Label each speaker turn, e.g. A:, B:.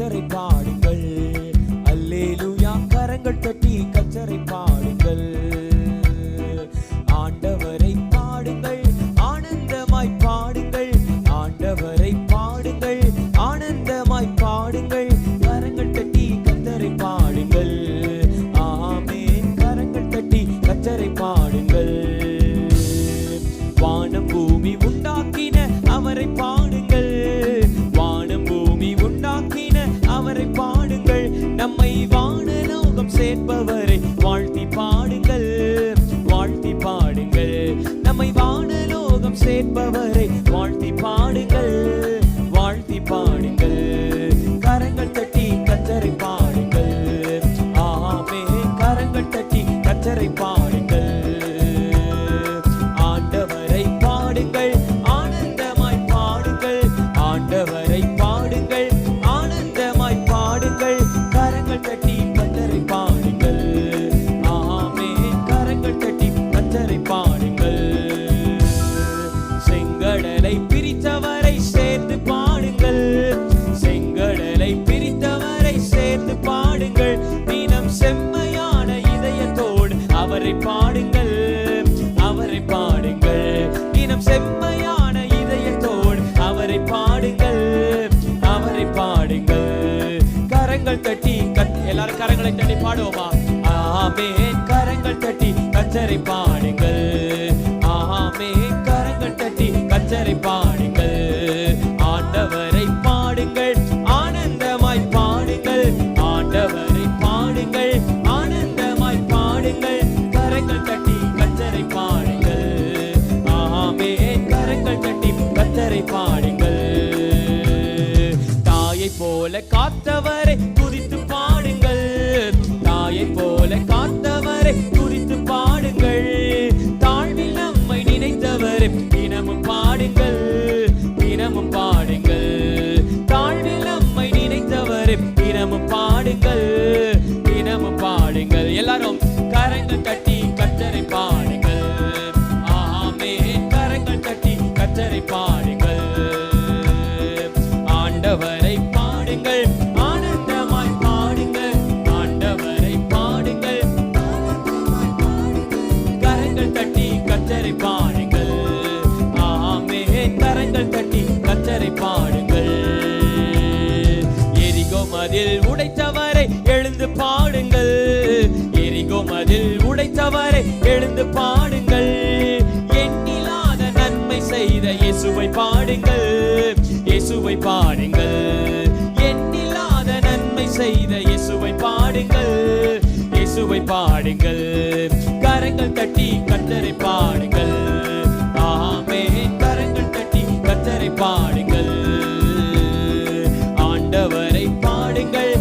A: கச்சரை பாடுங்கள். அல்லேலுயா கரங்கள் தட்டி கச்சரை பாடுங்கள். ஆண்டவரை பாடுங்கள் ஆனந்தமாய் பாடுங்கள். ஆண்டவரை பாடுங்கள் ஆனந்தமாய் பாடுங்கள். கரங்கள் தட்டி கச்சரை பாடுங்கள். ஆமேன். கரங்கள் தட்டி கச்சரை பாடுங்கள். வானம் பூமி உண்டாக்கின அவரை பாடு சேர்ப்பவரை வாழ்த்தி பாடுங்கள் வாழ்த்தி பாடுங்கள். நம்மை வானலோகம் சேர்ப்பவரை வாழ்த்தி பாடு கரங்கள் தட்டி எல்லாரும் கரங்களை தட்டி பாடுவோமா? ஆமென் கரங்கள் தட்டி கச்சரை பாடுங்கள். ஆமென் கரங்கள் தட்டி கச்சரை பாடுங்கள். ஆண்டவரை பாடுங்கள் ஆனந்தமாய் பாடுங்கள். ஆண்டவரை பாடுங்கள் ஆனந்தமாய் பாடுங்கள். கரங்கள் தட்டி கச்சரை பாடுங்கள். ஆமென் கரங்கள் தட்டி கச்சரை பாடுங்கள். தாயை போல காத்த தட்டி கத்தரை பாடுங்கள். ஆண்டவரை பாடுங்கள். ஆனந்தமாய் பாடுங்கள். ஆண்டவரை பாடுங்கள். கரங்கள் தட்டி கத்தரை பாடுங்கள். ஆமே கரங்கள் தட்டி கத்தரை பாடுங்கள். எரிகோ மதில் உடைத்தவரை எழுந்து பாடுங்கள். எரிகோ மதில் உடைத்தவரை எழுந்து பாடுங்கள். செய்த இயேசுவை பாடுங்கள். இயேசுவை பாடுங்கள். கரங்கள் தட்டி கத்தரை பாடுங்கள். ஆமே கரங்கள் தட்டி கத்தரை பாடுங்கள். ஆண்டவரை பாடுங்கள்.